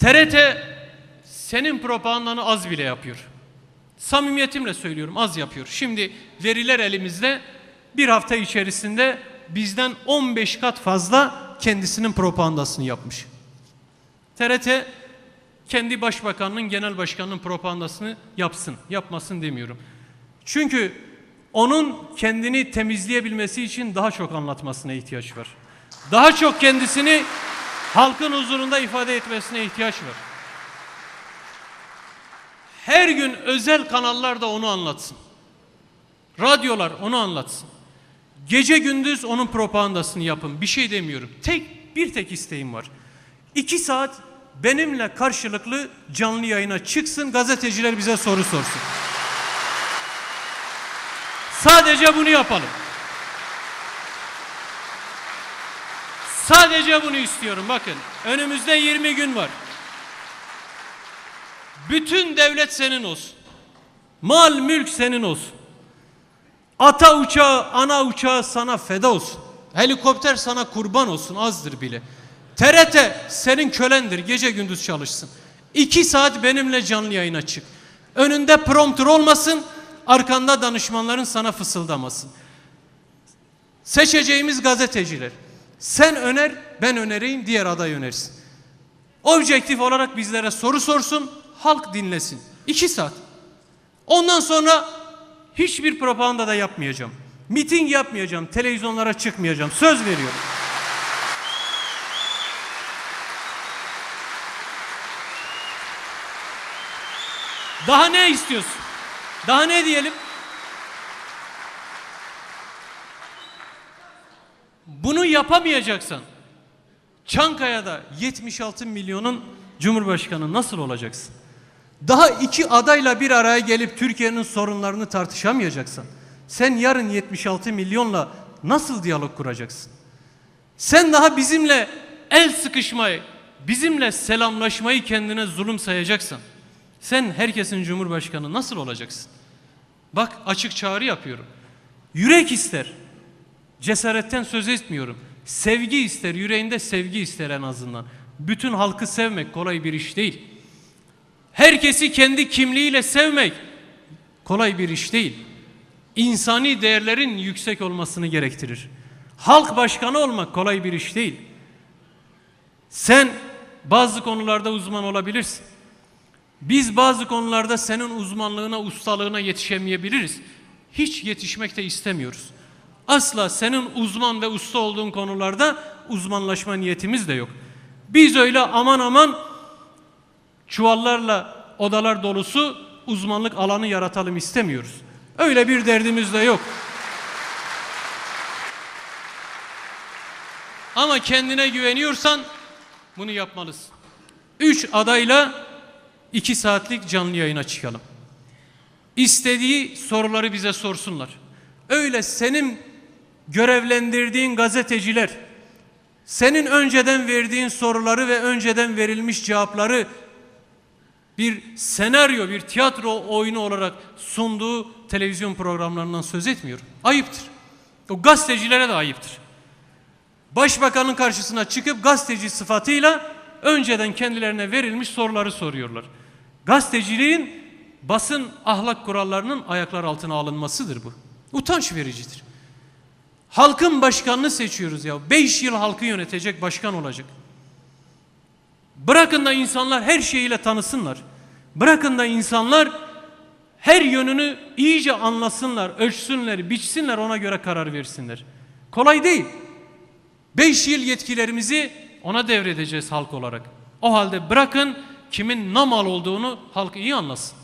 TRT senin propagandanı az bile yapıyor. Samimiyetimle söylüyorum az yapıyor. Şimdi veriler elimizde bir hafta içerisinde bizden 15 kat fazla kendisinin propagandasını yapmış. TRT kendi başbakanının, genel başkanının propagandasını yapsın, yapmasın demiyorum. Çünkü onun kendini temizleyebilmesi için daha çok anlatmasına ihtiyaç var. Daha çok kendisini halkın huzurunda ifade etmesine ihtiyaç var. Her gün özel kanallar da onu anlatsın. Radyolar onu anlatsın. Gece gündüz onun propagandasını yapın. Bir şey demiyorum. Tek bir tek isteğim var. İki saat benimle karşılıklı canlı yayına çıksın. Gazeteciler bize soru sorsun. Sadece bunu yapalım. Sadece bunu istiyorum. Bakın önümüzde 20 gün var. Bütün devlet senin olsun. Mal mülk senin olsun. Ata uçağı, ana uçağı sana feda olsun. Helikopter sana kurban olsun azdır bile. TRT senin kölendir gece gündüz çalışsın. İki saat benimle canlı yayına çık. Önünde prompter olmasın, arkanda danışmanların sana fısıldamasın. Seçeceğimiz gazeteciler. Sen öner, ben önereyim, diğer aday önersin. Objektif olarak bizlere soru sorsun, halk dinlesin. İki saat. Ondan sonra hiçbir propaganda da yapmayacağım. Miting yapmayacağım, televizyonlara çıkmayacağım. Söz veriyorum. Daha ne istiyorsun? Daha ne diyelim? Bunu yapamayacaksan Çankaya'da 76 milyonun Cumhurbaşkanı nasıl olacaksın? Daha iki adayla bir araya gelip Türkiye'nin sorunlarını tartışamayacaksan sen yarın 76 milyonla nasıl diyalog kuracaksın? Sen daha bizimle el sıkışmayı, bizimle selamlaşmayı kendine zulüm sayacaksan sen herkesin cumhurbaşkanı nasıl olacaksın? Bak açık çağrı yapıyorum. Yürek ister. Cesaretten söz etmiyorum. Sevgi ister, yüreğinde sevgi ister en azından. Bütün halkı sevmek kolay bir iş değil. Herkesi kendi kimliğiyle sevmek kolay bir iş değil. İnsani değerlerin yüksek olmasını gerektirir. Halk başkanı olmak kolay bir iş değil. Sen bazı konularda uzman olabilirsin. Biz bazı konularda senin uzmanlığına, ustalığına yetişemeyebiliriz. Hiç yetişmek de istemiyoruz. Asla senin uzman ve usta olduğun konularda uzmanlaşma niyetimiz de yok. Biz öyle aman aman çuvallarla odalar dolusu uzmanlık alanı yaratalım istemiyoruz. Öyle bir derdimiz de yok. Ama kendine güveniyorsan bunu yapmalısın. Üç adayla iki saatlik canlı yayına çıkalım. İstediği soruları bize sorsunlar. Öyle senin görevlendirdiğin gazeteciler, senin önceden verdiğin soruları ve önceden verilmiş cevapları bir senaryo, bir tiyatro oyunu olarak sunduğu televizyon programlarından söz etmiyorum. Ayıptır. O gazetecilere de ayıptır. Başbakanın karşısına çıkıp gazeteci sıfatıyla önceden kendilerine verilmiş soruları soruyorlar. Gazeteciliğin basın ahlak kurallarının ayaklar altına alınmasıdır bu. Utanç vericidir. Halkın başkanını seçiyoruz ya. Beş yıl halkı yönetecek başkan olacak. Bırakın da insanlar her şeyiyle tanısınlar. Bırakın da insanlar her yönünü iyice anlasınlar, ölçsünler, biçsinler ona göre karar versinler. Kolay değil. Beş yıl yetkilerimizi ona devredeceğiz halk olarak. O halde bırakın kimin namal olduğunu halk iyi anlasın.